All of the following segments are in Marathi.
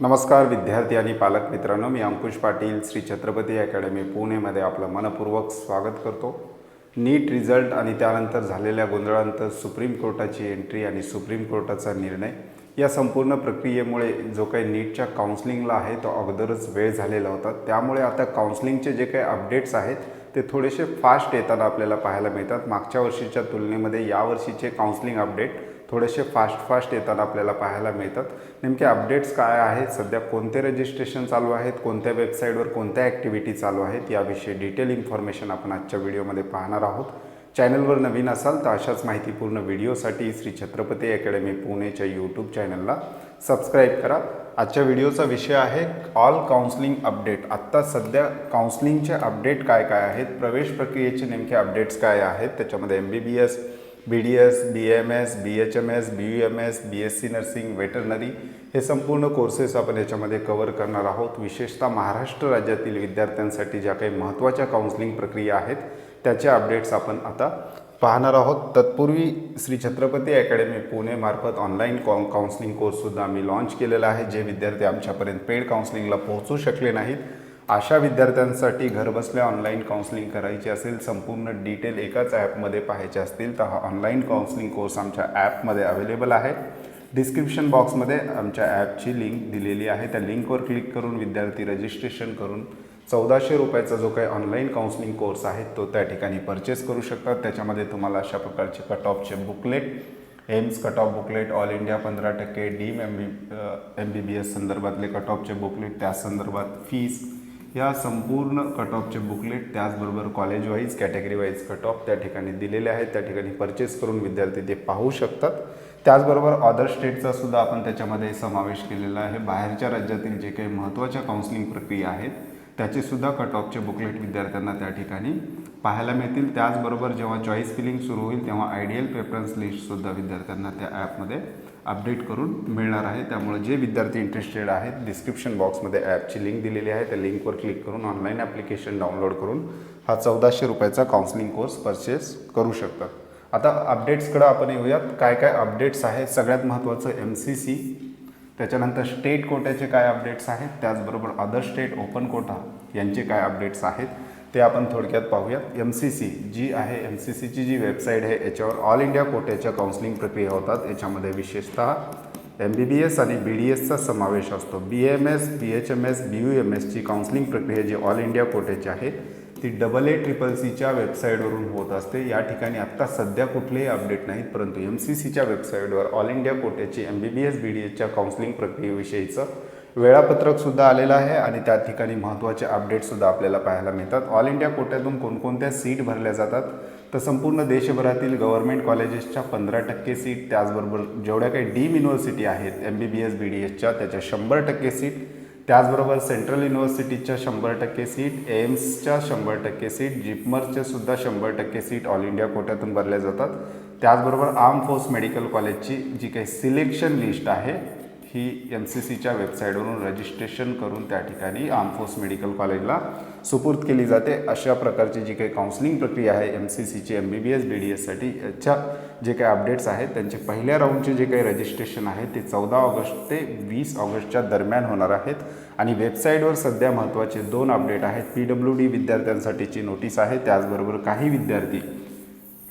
नमस्कार विद्यार्थी आणि पालक मित्रांनो. मी अंकुश पाटील श्री छत्रपती अकॅडमी पुणेमध्ये आपलं मनपूर्वक स्वागत करतो. नीट रिझल्ट आणि त्यानंतर झालेल्या गोंधळानंतर सुप्रीम कोर्टाची एंट्री आणि सुप्रीम कोर्टाचा निर्णय. या संपूर्ण प्रक्रियेमुळे जो काही नीटच्या काउन्सिलिंगला आहे तो अगोदरच वेळ झालेला होता. त्यामुळे आता काउन्सिलिंगचे जे काही अपडेट्स आहेत ते थोडेसे फास्ट येताना आपल्याला पाहायला मिळतात. मागच्या वर्षीच्या तुलनेमध्ये यावर्षीचे काउन्सिलिंग अपडेट थोडेसे फास्ट फास्ट येताना आपल्याला पाहायला मिळतात. नेमके अपडेट्स काय आहेत? सध्या कोणते रजिस्ट्रेशन चालू आहेत? कोणत्या वेबसाईटवर कोणत्या ॲक्टिव्हिटी चालू आहेत? याविषयी डिटेल इन्फॉर्मेशन आपण आजच्या व्हिडिओमध्ये पाहणार आहोत. चॅनलवर नवीन असाल तर अशाच माहितीपूर्ण व्हिडिओसाठी श्री छत्रपती अकॅडमी पुणेच्या यूट्यूब चॅनलला सबस्क्राईब करा. आजच्या व्हिडिओचा विषय आहे ऑल काउन्सलिंग अपडेट आत्ता सध्या काउन्सलिंगचे अपडेट काय काय आहेत? प्रवेश प्रक्रियेचे नेमके अपडेट्स काय आहेत? त्याच्यामध्ये M B B S B D S B M S B H M S B U M S B S C nursing veterinary हे संपूर्ण कोर्सेस आपण याच्यामध्ये कवर करणार आहोत. विशेषतः महाराष्ट्र राज्यातील विद्यार्थ्यांसाठी ज्या काही महत्त्वाच्या काउन्सिलिंग प्रक्रिया आहेत त्याचे अपडेट्स आपण आता पाहणार आहोत. तत्पूर्वी श्री छत्रपती अकॅडमी पुणेमार्फत ऑनलाईन कॉ काउन्सिलिंग कोर्ससुद्धा आम्ही लॉन्च केलेला आहे जे विद्यार्थी आमच्यापर्यंत पेड काउन्सिलिंगला पोहोचू शकले नाहीत. अशा विद्यार्थ्यांसाठी घरबसल्या ऑनलाईन काउन्सिलिंग करायची असेल संपूर्ण डिटेल एकाच ॲपमध्ये पाहायचे असतील तर हा ऑनलाईन काउन्सिलिंग कोर्स आमच्या ॲपमध्ये अवेलेबल आहे. डिस्क्रिप्शन बॉक्समध्ये आमच्या ॲपची लिंक दिलेली आहे. त्या लिंकवर क्लिक करून विद्यार्थी रजिस्ट्रेशन करून चौदाशे रुपयाचा जो काही ऑनलाईन काउन्सिलिंग कोर्स आहे तो त्या ठिकाणी परचेस करू शकतात. त्याच्यामध्ये तुम्हाला अशा प्रकारचे cut ऑफचे booklet AIIMS cut off booklet all India पंधरा टक्के deemed M B M B B S संदर्भातले कट ऑफचे बुकलेट त्या संदर्भात फीस या संपूर्ण कट ऑफचे बुकलेट त्याचबरोबर college wise category wise cut off त्या ठिकाणी दिलेले आहेत. त्या ठिकाणी परचेस करून विद्यार्थी ते पाहू शकतात. त्याचबरोबर अदर स्टेटचा सुद्धा आपण त्याच्यामध्ये समावेश केलेला आहे. बाहेरच्या राज्यातील जे काही महत्त्वाच्या काउन्सिलिंग प्रक्रिया आहेत त्याचेसुद्धा कट ऑफचे बुकलेट विद्यार्थ्यांना त्या ठिकाणी पाहायला मिळतील. त्याचबरोबर जेव्हा चॉईस फिलिंग सुरू होईल तेव्हा आयडियल प्रेफरन्स लिस्टसुद्धा विद्यार्थ्यांना त्या ॲपमध्ये अपडेट करून मिळणार आहे. त्यामुळे जे विद्यार्थी इंटरेस्टेड आहेत डिस्क्रिप्शन बॉक्समध्ये ॲपची लिंक दिलेली आहे. त्या लिंकवर क्लिक करून ऑनलाईन ॲप्लिकेशन डाउनलोड करून हा चौदाशे रुपयाचा काउन्सिलिंग कोर्स परचेस करू शकतात आता अपडेट्सकडं आपण येऊयात. काय काय अपडेट्स आहेत? सगळ्यात महत्त्वाचं एम सी सी त्याच्यानंतर स्टेट कोट्याचे काय अपडेट्स आहेत? त्याचबरोबर अदर स्टेट ओपन कोटा यांचे काय अपडेट्स आहेत? ते आपण थोडक्यात पाहूयात. एम सी सी जी आहे एम सी सीची जी वेबसाईट आहे याच्यावर ऑल इंडिया कोट्याच्या काउन्सिलिंग प्रक्रिया होतात. याच्यामध्ये विशेषतः एम बी बी एस आणि बी डी एसचा समावेश असतो. B M S B H M S B U M एसची काउन्सिलिंग प्रक्रिया जी ऑल इंडिया कोट्याची आहे ती डबल ए ट्रिपल सीच्या वेबसाईटवरून होत असते. या ठिकाणी आत्ता सध्या कुठलेही अपडेट नाहीत परंतु एम सी सीच्या वेबसाईटवर all India कोट्याची M B B S B D एसच्या काउन्सिलिंग प्रक्रियेविषयीचं वेळापत्रकसुद्धा आलेलं आहे आणि त्या ठिकाणी महत्त्वाचे अपडेटसुद्धा आपल्याला पाहायला मिळतात. ऑल इंडिया कोट्यातून कोणकोणत्या सीट भरल्या जातात? तर संपूर्ण देशभरातील गव्हर्मेंट कॉलेजेसच्या पंधरा टक्के सीट त्याचबरोबर जेवढ्या काही डीम युनिव्हर्सिटी आहेत M B B S B D एसच्या त्याच्या शंभर टक्के सीट त्याचबरोबर सेंट्रल युनिव्हर्सिटीच्या शंभर टक्के सीट एम्सच्या शंभर टक्के सीट जिपमरच्या सुद्धा शंभर टक्के सीट ऑल इंडिया कोट्यातून भरल्या जातात. त्याचबरोबर आर्म फोर्स मेडिकल कॉलेजची जी काही सिलेक्शन लिस्ट आहे ही एम सी सीच्या वेबसाईटवरून रजिस्ट्रेशन करून त्या ठिकाणी आर्मफोर्स मेडिकल कॉलेजला सुपूर्द केली जाते. अशा प्रकारची जी काही काउन्सिलिंग प्रक्रिया आहे एम सी सीची M B B S B D एससाठी याच्या जे काही अपडेट्स आहेत त्यांचे पहिल्या राऊंडचे जे काही रजिस्ट्रेशन आहे ते चौदा ऑगस्ट ते वीस ऑगस्टच्या दरम्यान होणार आहेत. आणि वेबसाईटवर सध्या महत्त्वाचे दोन अपडेट आहेत. पी डब्ल्यू डी विद्यार्थ्यांसाठीची नोटीस आहे. त्याचबरोबर काही विद्यार्थी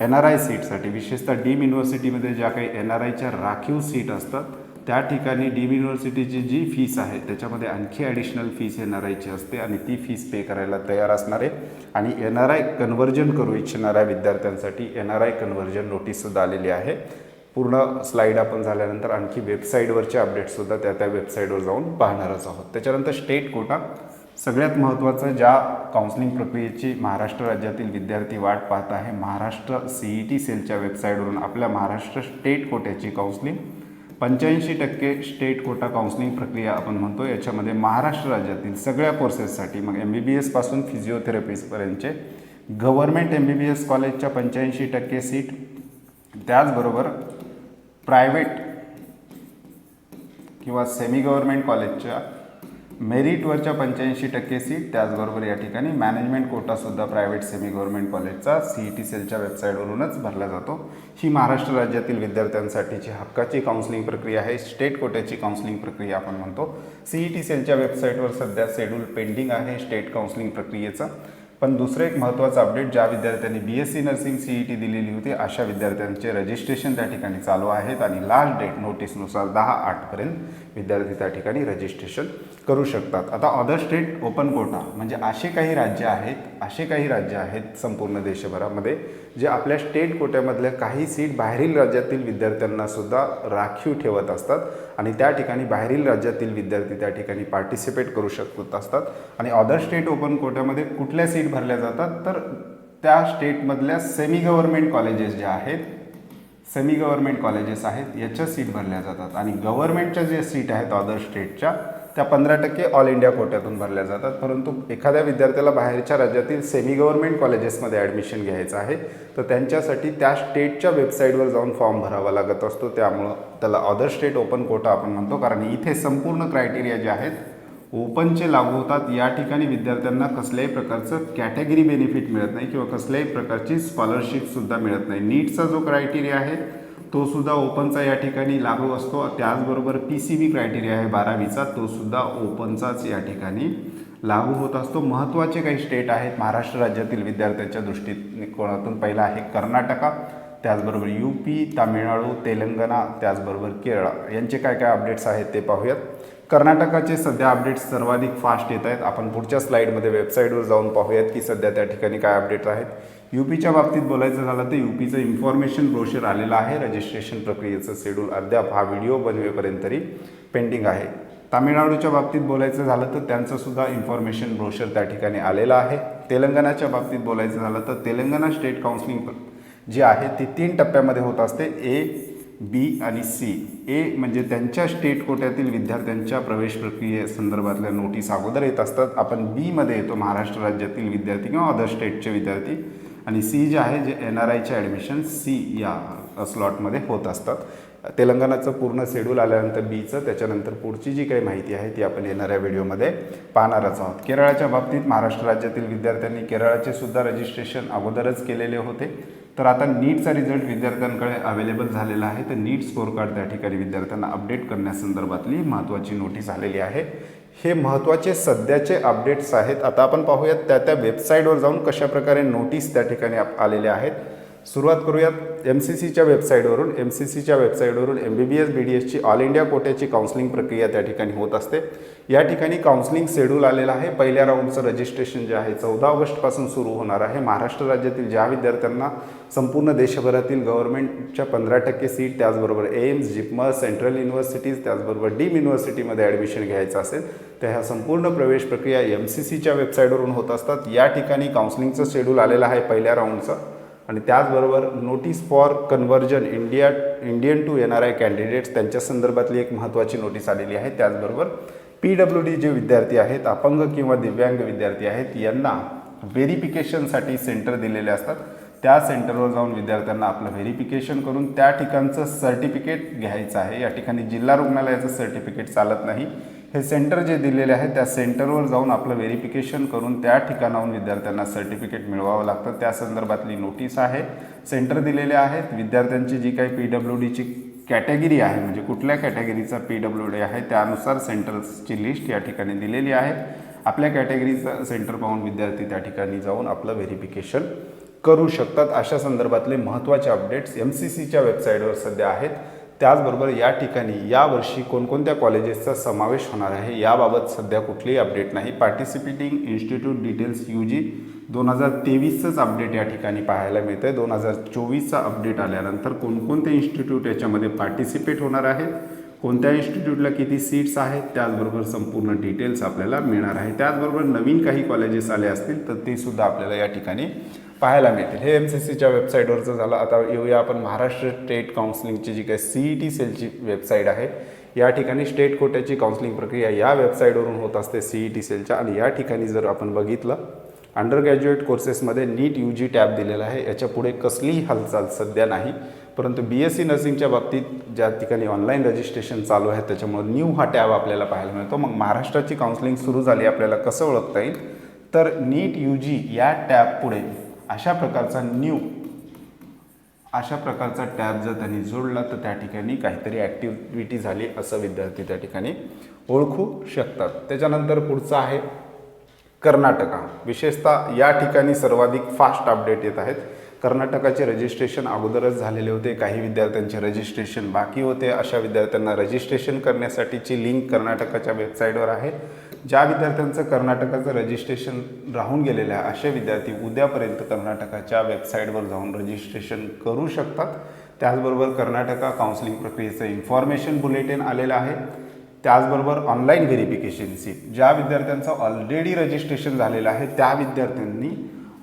एन आर आय सीटसाठी विशेषतः डीम युनिव्हर्सिटीमध्ये ज्या काही एन आर आयच्या राखीव सीट असतात त्या ठिकाणी डीम युनिव्हर्सिटीची जी फीस आहे त्याच्यामध्ये आणखी ॲडिशनल फीस एन आर आयची असते आणि ती फीस पे करायला तयार असणारे आणि एन आर आय कन्व्हर्जन करू इच्छिणाऱ्या विद्यार्थ्यांसाठी एन आर आय कन्व्हर्जन नोटीससुद्धा आलेली आहे. पूर्ण स्लाईड आपण झाल्यानंतर आणखी वेबसाईटवरचे अपडेट्ससुद्धा त्या त्या वेबसाईटवर जाऊन पाहणारच आहोत. त्याच्यानंतर स्टेट कोटा सगळ्यात महत्त्वाचं ज्या काउन्सिलिंग प्रक्रियेची महाराष्ट्र राज्यातील विद्यार्थी वाट पाहत आहे महाराष्ट्र सी ई टी सेलच्या वेबसाईटवरून आपल्या महाराष्ट्र स्टेट कोट्याची काउन्सिलिंग पंच्याऐंशी टक्के स्टेट कोटा काउन्सिलिंग प्रक्रिया आपण म्हणतो. याच्यामध्ये महाराष्ट्र राज्यातील सगळ्या कोर्सेससाठी मग एम बी बी एसपासून फिजिओथेरपीसपर्यंतचे government M B B S कॉलेजच्या पंच्याऐंशी टक्के सीट त्याचबरोबर प्रायव्हेट किंवा सेमी गव्हर्मेंट कॉलेजच्या मेरिटवरच्या पंच्याऐंशी टक्के सीट त्याचबरोबर या ठिकाणी मॅनेजमेंट कोटासुद्धा प्रायव्हेट सेमी गव्हर्नमेंट कॉलेजचा सी ई टी सेलच्या वेबसाईटवरूनच भरला जातो. ही महाराष्ट्र राज्यातील विद्यार्थ्यांसाठीची हक्काची काउन्सिलिंग प्रक्रिया आहे. स्टेट कोट्याची काउन्सिलिंग प्रक्रिया आपण म्हणतो. सी ई टी सेलच्या वेबसाईटवर सध्या शेड्यूल पेंडिंग आहे. स्टेट काउन्सिलिंग प्रक्रियेचं. पण दुसरं एक महत्त्वाचं अपडेट ज्या विद्यार्थ्यांनी B S C nursing C E T दिलेली होती अशा विद्यार्थ्यांचे रजिस्ट्रेशन त्या ठिकाणी चालू आहेत आणि लास्ट डेट नोटीसनुसार दहा आठपर्यंत विद्यार्थी त्या ठिकाणी रजिस्ट्रेशन करू शकतात. आता अदर स्टेट ओपन कोटा म्हणजे असे काही राज्य आहेत असे काही राज्य आहेत संपूर्ण देशभरामध्ये जे आपल्या स्टेट कोट्यामधल्या काही सीट बाहेरील राज्यातील विद्यार्थ्यांना सुद्धा राखीव ठेवत असतात आणि त्या ठिकाणी बाहेरील राज्यातील विद्यार्थी त्या ठिकाणी पार्टिसिपेट करू शकत असतात. आणि अदर स्टेट ओपन कोट्यामध्ये कुठल्या सीट भरल्या जातात. तर त्या स्टेटमधल्या सेमी गव्हर्नमेंट कॉलेजेस ज्या आहेत सेमी गव्हर्नमेंट कॉलेजेस आहेत याच्या सीट भरल्या जातात. आणि गव्हर्नमेंटच्या ज्या सीट आहेत अदर स्टेटच्या त्या पंधरा टक्के ऑल इंडिया कोट्यातून भरल्या जातात. परंतु एखाद्या विद्यार्थ्याला बाहेरच्या राज्यातील सेमी गव्हर्नमेंट कॉलेजेसमध्ये ॲडमिशन घ्यायचं आहे तर त्यांच्यासाठी त्या स्टेटच्या वेबसाईटवर जाऊन फॉर्म भरावा लागत असतो. त्यामुळं त्याला अदर स्टेट ओपन कोटा आपण म्हणतो. कारण इथे संपूर्ण क्रायटेरिया जे आहेत ओपनचे लागू होतात. या ठिकाणी विद्यार्थ्यांना कसल्याही प्रकारचं कॅटेगरी बेनिफिट मिळत नाही किंवा कसल्याही प्रकारची स्कॉलरशिपसुद्धा मिळत नाही. नीटचा जो क्रायटेरिया आहे तो सुद्धा ओपनचा या ठिकाणी लागू असतो. त्याचबरोबर पी सी बी क्रायटेरिया आहे बारावीचा तो सुद्धा ओपनचाच या ठिकाणी लागू होत असतो. महत्त्वाचे काही स्टेट आहेत. महाराष्ट्र राज्यातील विद्यार्थ्यांच्या दृष्टिकोनातून पहिला आहे? कर्नाटका त्याचबरोबर यू पी तामिळनाडू तेलंगणा त्याचबरोबर केरळ. यांचे काय काय अपडेट्स आहेत ते पाहूयात. कर्नाटकाचे सध्या अपडेट्स सर्वाधिक फास्ट येत आहेत. आपण पुढच्या स्लाईडमध्ये वेबसाईटवर जाऊन पाहूयात की सध्या त्या ठिकाणी काय अपडेट आहेत. यू पीच्या बाबतीत बोलायचं झालं तर यू पीचं इन्फॉर्मेशन ब्रोशर आलेलं आहे. रजिस्ट्रेशन प्रक्रियेचं शेड्यूल अद्याप हा व्हिडिओ बनवेपर्यंत तरी पेंडिंग आहे. तामिळनाडूच्या बाबतीत बोलायचं झालं तर त्यांचंसुद्धा इन्फॉर्मेशन ब्रोशर त्या ठिकाणी आलेलं आहे. तेलंगणाच्या बाबतीत बोलायचं झालं तर तेलंगणा स्टेट काउन्सिलिंग जी आहे ती तीन टप्प्यामध्ये होत असते. ए बी आणि सी. ए म्हणजे त्यांच्या स्टेट कोट्यातील विद्यार्थ्यांच्या प्रवेश प्रक्रियेसंदर्भातल्या नोटीस अगोदर येत असतात. आपण बीमध्ये येतो महाराष्ट्र राज्यातील विद्यार्थी किंवा अदर स्टेटचे विद्यार्थी. आणि सी जे आहे जे एन आर आयचे ॲडमिशन सी या स्लॉटमध्ये होत असतात. तेलंगणाचं पूर्ण शेड्यूल आल्यानंतर बीचं त्याच्यानंतर पुढची जी काही माहिती आहे ती आपण येणाऱ्या व्हिडिओमध्ये पाहणारच आहोत. केरळाच्या बाबतीत महाराष्ट्र राज्यातील विद्यार्थ्यांनी केरळाचे सुद्धा रजिस्ट्रेशन अगोदरच केलेले होते. तर आता नीटचा रिझल्ट विद्यार्थ्यांकडे अवेलेबल झालेला आहे. तर नीट स्कोर कार्ड त्या ठिकाणी विद्यार्थ्यांना अपडेट करण्यासंदर्भातली महत्त्वाची नोटीस आलेली आहे. हे महत्त्वाचे सध्याचे अपडेट्स आहेत. आता आपण पाहूयात त्या त्या वेबसाईटवर जाऊन कशाप्रकारे नोटीस त्या ठिकाणी आप- आलेल्या आहेत. सुरुवात करूयात एम सी सीच्या वेबसाईटवरून एम सी सीच्या वेबसाईटवरून M B B S B D एसची ऑल इंडिया कोट्याची काउन्सिलिंग प्रक्रिया त्या ठिकाणी होत असते. या ठिकाणी काउन्सिलिंग शेड्यूल आलेलं आहे. पहिल्या राऊंडचं रजिस्ट्रेशन जे आहे चौदा ऑगस्टपासून सुरू होणार आहे. महाराष्ट्र राज्यातील ज्या विद्यार्थ्यांना संपूर्ण देशभरातील गव्हर्नमेंटच्या पंधरा टक्के सीट त्याचबरोबर एम्स जिपमस सेंट्रल युनिव्हर्सिटीज त्याचबरोबर डीम युनिव्हर्सिटीमध्ये ॲडमिशन घ्यायचं असेल तर ह्या संपूर्ण प्रवेश प्रक्रिया एम सी सीच्या वेबसाईटवरून होत असतात. या ठिकाणी काउन्सिलिंगचं शेड्यूल आलेलं आहे पहिल्या राऊंडचं आणि त्याचबरोबर notice for conversion India Indian to N R I candidates त्यांच्या संदर्भातली एक महत्त्वाची नोटीस आलेली आहे. त्याचबरोबर पी डब्ल्यू डी जे विद्यार्थी आहेत अपंग किंवा दिव्यांग विद्यार्थी आहेत यांना व्हेरिफिकेशनसाठी सेंटर दिलेले असतात. त्या सेंटरवर जाऊन विद्यार्थ्यांना आपलं व्हेरिफिकेशन करून त्या ठिकाणचं सर्टिफिकेट घ्यायचं आहे. या ठिकाणी जिल्हा रुग्णालयाचं सर्टिफिकेट चालत नाही. हे सेंटर जे दिलेले आहे त्या सेंटरवर जाऊन आपलं व्हेरिफिकेशन करून त्या ठिकाणाहून विद्यार्थ्यांना सर्टिफिकेट मिळवावं लागतं. त्या संदर्भातली नोटीस आहे. सेंटर दिलेले आहेत. विद्यार्थ्यांची जी काही पी डब्ल्यू डीची कॅटेगरी आहे म्हणजे कुठल्या कॅटेगरीचा पी डब्ल्यू डी आहे त्यानुसार सेंटर्सची लिस्ट या ठिकाणी दिलेली आहे. आपल्या कॅटेगरीचं सेंटर पाहून विद्यार्थी त्या ठिकाणी जाऊन आपलं व्हेरिफिकेशन करू शकतात. अशा संदर्भातले महत्त्वाचे अपडेट्स एम सी सीच्या वेबसाईटवर सध्या आहेत. त्याचबरोबर या ठिकाणी यावर्षी कोणकोणत्या कॉलेजेसचा समावेश होणार आहे याबाबत सध्या कुठलीही अपडेट नाही. Participating institute details U G दोन हजार तेवीसचंच अपडेट या ठिकाणी पाहायला मिळतं आहे दोन हजार चोवीसचा अपडेट आल्यानंतर कोणकोणते इन्स्टिट्यूट याच्यामध्ये पार्टिसिपेट होणार आहेत? कोणत्या इन्स्टिट्यूटला किती सीट्स आहेत त्याचबरोबर संपूर्ण डिटेल्स आपल्याला मिळणार आहे. त्याचबरोबर नवीन काही कॉलेजेस आले असतील तर ते सुद्धा आपल्याला या ठिकाणी पाहायला मिळतील. हे एम सी सीच्या वेबसाईटवरचं झालं. आता येऊया आपण महाराष्ट्र स्टेट काउन्सिलिंगची जी काही सी ई टी सेलची वेबसाईट आहे. या ठिकाणी स्टेट कोट्याची काउन्सिलिंग प्रक्रिया या वेबसाईटवरून होत असते सी ई टी सेलच्या आणि या ठिकाणी जर आपण बघितलं अंडर ग्रॅज्युएट कोर्सेसमध्ये नीट यू जी टॅब दिलेला आहे. याच्यापुढे कसलीही हालचाल सध्या नाही. परंतु बी एस सी नर्सिंगच्या बाबतीत ज्या ठिकाणी ऑनलाईन रजिस्ट्रेशन चालू आहे त्याच्यामुळे न्यू हा टॅब आपल्याला पाहायला मिळतो. मग महाराष्ट्राची काउन्सिलिंग सुरू झाली आपल्याला कसं ओळखता येईल? तर नीट यू जी या टॅब पुढे अशा प्रकारचा न्यू अशा प्रकारचा टॅब जर त्यांनी जोडला तर त्या ठिकाणी काहीतरी ॲक्टिव्हिटी झाली असं विद्यार्थी त्या ठिकाणी ओळखू शकतात. त्याच्यानंतर पुढचं आहे कर्नाटका. विशेषतः या ठिकाणी सर्वाधिक फास्ट अपडेट येत आहेत. कर्नाटकाचे रजिस्ट्रेशन अगोदरच झालेले होते. काही विद्यार्थ्यांचे रजिस्ट्रेशन बाकी होते. अशा विद्यार्थ्यांना रजिस्ट्रेशन करण्यासाठीची लिंक कर्नाटकाच्या वेबसाईटवर आहे. ज्या विद्यार्थ्यांचं कर्नाटकाचं रजिस्ट्रेशन राहून गेलेलं आहे असे विद्यार्थी उद्यापर्यंत कर्नाटकाच्या वेबसाईटवर जाऊन रजिस्ट्रेशन करू शकतात. त्याचबरोबर कर्नाटका काउन्सिलिंग प्रक्रियेचं इन्फॉर्मेशन बुलेटिन आलेलं आहे. त्याचबरोबर ऑनलाईन व्हेरिफिकेशन सीट ज्या विद्यार्थ्यांचं ऑलरेडी रजिस्ट्रेशन झालेलं आहे त्या विद्यार्थ्यांनी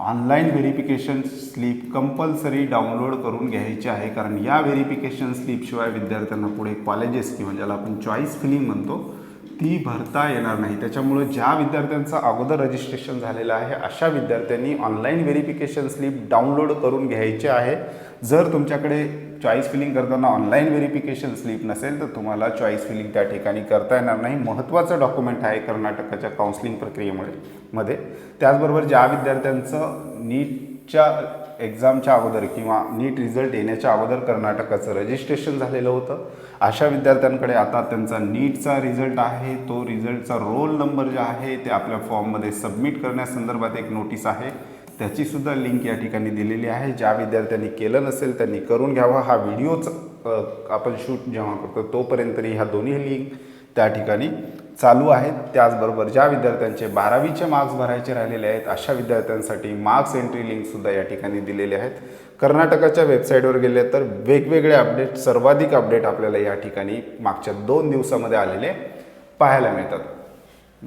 online verification slip compulsory download करून घ्यायची आहे. कारण या व्हेरिफिकेशन स्लिपशिवाय विद्यार्थ्यांना पुढे कॉलेजेस किंवा ज्याला आपण चॉईस फिलिंग म्हणतो ती भरता येणार नाही. त्याच्यामुळे ज्या विद्यार्थ्यांचं अगोदर रजिस्ट्रेशन झालेलं आहे अशा विद्यार्थ्यांनी ऑनलाईन व्हेरिफिकेशन स्लिप डाउनलोड करून घ्यायचे आहे. जर तुमच्याकडे चॉईस फिलिंग करताना ऑनलाईन व्हेरिफिकेशन स्लिप नसेल तर तुम्हाला चॉईस फिलिंग त्या ठिकाणी करता येणार नाही. महत्त्वाचं डॉक्युमेंट आहे कर्नाटकाच्या काउन्सिलिंग प्रक्रियेमुळे मध्ये. त्याचबरोबर ज्या विद्यार्थ्यांचं नीटच्या एक्झामच्या अगोदर किंवा नीट रिझल्ट येण्याच्या अगोदर कर्नाटकाचं रजिस्ट्रेशन झालेलं होतं. अशा विद्यार्थ्यांकडे आता त्यांचा नीटचा रिझल्ट आहे तो रिझल्टचा रोल नंबर जे आहे ते आपल्या फॉर्ममध्ये सबमिट करण्यासंदर्भात एक नोटीस आहे. त्याचीसुद्धा लिंक या ठिकाणी दिलेली आहे. ज्या विद्यार्थ्यांनी केलं नसेल त्यांनी करून घ्यावा. हा व्हिडिओच आपण शूट जेव्हा करतो तोपर्यंत तरी ह्या दोन्ही लिंक त्या ठिकाणी चालू आहेत. त्याचबरोबर ज्या विद्यार्थ्यांचे बारावीचे मार्क्स भरायचे राहिलेले आहेत अशा विद्यार्थ्यांसाठी मार्क्स एंट्री लिंकसुद्धा या ठिकाणी दिलेले आहेत. कर्नाटकाच्या वेबसाईटवर गेले तर वेगवेगळे अपडेट सर्वाधिक अपडेट आपल्याला या ठिकाणी मागच्या दोन दिवसामध्ये आलेले पाहायला मिळतात.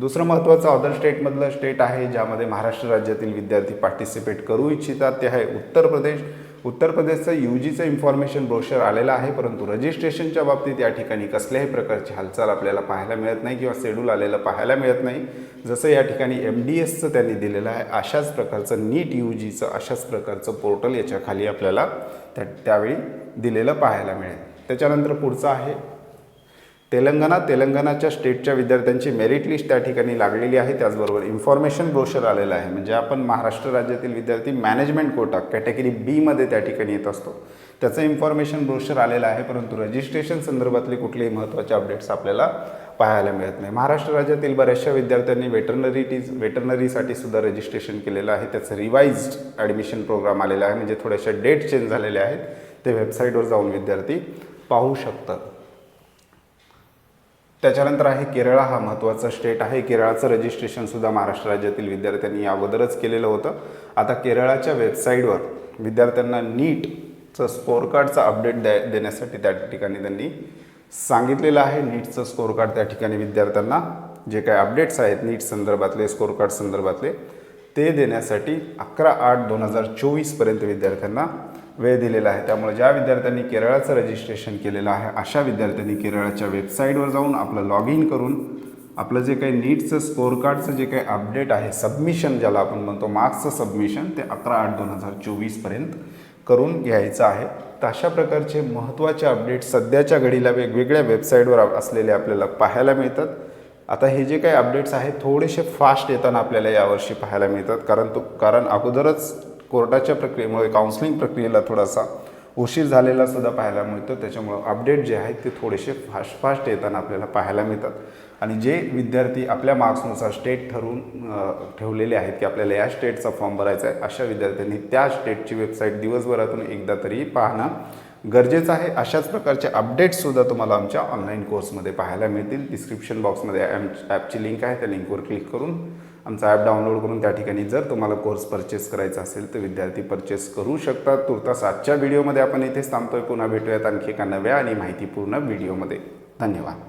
दुसरं महत्त्वाचं अदर स्टेटमधलं स्टेट आहे ज्यामध्ये महाराष्ट्र राज्यातील विद्यार्थी पार्टिसिपेट करू इच्छितात ते आहे उत्तर प्रदेश. उत्तर प्रदेशचं यू जीचं इन्फॉर्मेशन ब्रोशर आलेलं आहे परंतु रजिस्ट्रेशनच्या बाबतीत या ठिकाणी कसल्याही प्रकारची हालचाल आपल्याला पाहायला मिळत नाही किंवा शेड्यूल आलेलं पाहायला मिळत नाही. जसं या ठिकाणी एम डी एसचं त्यांनी दिलेलं आहे अशाच प्रकारचं नीट यू जीचं अशाच प्रकारचं पोर्टल याच्याखाली आपल्याला त्या त्यावेळी दिलेलं पाहायला मिळेल. त्याच्यानंतर पुढचं आहे तेलंगणा तेलंगणाच्या स्टेटच्या विद्यार्थ्यांची मेरिट लिस्ट त्या ठिकाणी लागलेली आहे. त्याचबरोबर इन्फॉर्मेशन ब्रोशर आलेलं आहे. म्हणजे आपण महाराष्ट्र राज्यातील विद्यार्थी मॅनेजमेंट कोटा कॅटेगरी बीमध्ये त्या ठिकाणी येत असतो. त्याचं इन्फॉर्मेशन ब्रोशर आलेलं आहे. परंतु रजिस्ट्रेशन संदर्भातले कुठलेही महत्त्वाचे अपडेट्स आपल्याला पाहायला मिळत नाही. महाराष्ट्र राज्यातील बऱ्याचशा विद्यार्थ्यांनी वेटरनरी टीज वेटरनरीसाठी सुद्धा रजिस्ट्रेशन केलेलं आहे. त्याचं रिवाइज्ड ॲडमिशन प्रोग्राम आलेला आहे. म्हणजे थोड्याशा डेट चेंज झालेल्या आहेत. ते वेबसाईटवर जाऊन विद्यार्थी पाहू शकतात. त्याच्यानंतर आहे केरळ हा महत्त्वाचा स्टेट आहे. केरळाचं रजिस्ट्रेशनसुद्धा महाराष्ट्र राज्यातील विद्यार्थ्यांनी अगोदरच केलेलं होतं. आता केरळाच्या वेबसाईटवर विद्यार्थ्यांना नीटचं स्कोअर कार्डचं अपडेट द्या देण्यासाठी त्या ठिकाणी त्यांनी सांगितलेलं आहे. नीटचं स्कोअर कार्ड त्या ठिकाणी विद्यार्थ्यांना जे काही अपडेट्स आहेत नीट संदर्भातले स्कोअर कार्ड संदर्भातले ते देण्यासाठी अकरा आठ दोन हजार चोवीसपर्यंत विद्यार्थ्यांना वेळ दिलेला आहे. त्यामुळे ज्या विद्यार्थ्यांनी केरळाचं रजिस्ट्रेशन केलेलं आहे अशा विद्यार्थ्यांनी केरळाच्या वेबसाईटवर जाऊन आपलं लॉग इन करून आपलं जे काही नीटचं स्कोअर कार्डचं जे काही अपडेट आहे सबमिशन ज्याला आपण म्हणतो मार्क्सचं सबमिशन ते अकरा आठ दोन हजार चोवीसपर्यंत करून घ्यायचं आहे. तर अशा प्रकारचे महत्त्वाचे अपडेट सध्याच्या घडीला वेगवेगळ्या वेबसाईटवर असलेले आपल्याला पाहायला मिळतात. आता हे जे काही अपडेट्स आहेत थोडेसे फास्ट येताना आपल्याला यावर्षी पाहायला मिळतात. कारण तो कारण अगोदरच कोर्टाच्या प्रक्रियेमुळे काउन्सिलिंग प्रक्रियेला थोडासा उशीर झालेला सुद्धा पाहायला मिळतो. त्याच्यामुळं अपडेट जे आहेत ते थोडेसे फास्ट फास्ट येताना आपल्याला पाहायला मिळतात. आणि जे विद्यार्थी आपल्या मार्क्सनुसार स्टेट ठरवून ठेवलेले आहेत की आपल्याला या स्टेटचा फॉर्म भरायचा आहे अशा विद्यार्थ्यांनी त्या स्टेटची वेबसाईट दिवसभरातून एकदा तरी पाहणं गरजेचं आहे. अशाच प्रकारचे अपडेट्ससुद्धा तुम्हाला आमच्या ऑनलाईन कोर्समध्ये पाहायला मिळतील. डिस्क्रिप्शन बॉक्समध्ये ॲम ॲपची लिंक आहे. त्या लिंकवर क्लिक करून आमचा ॲप डाउनलोड करून त्या ठिकाणी जर तुम्हाला कोर्स परचेस करायचा असेल तर विद्यार्थी परचेस करू शकतात. तुर्तास आजच्या व्हिडिओमध्ये आपण इथेच थांबतोय. पुन्हा भेटूयात आणखी एका नव्या आणि माहितीपूर्ण व्हिडिओमध्ये धन्यवाद.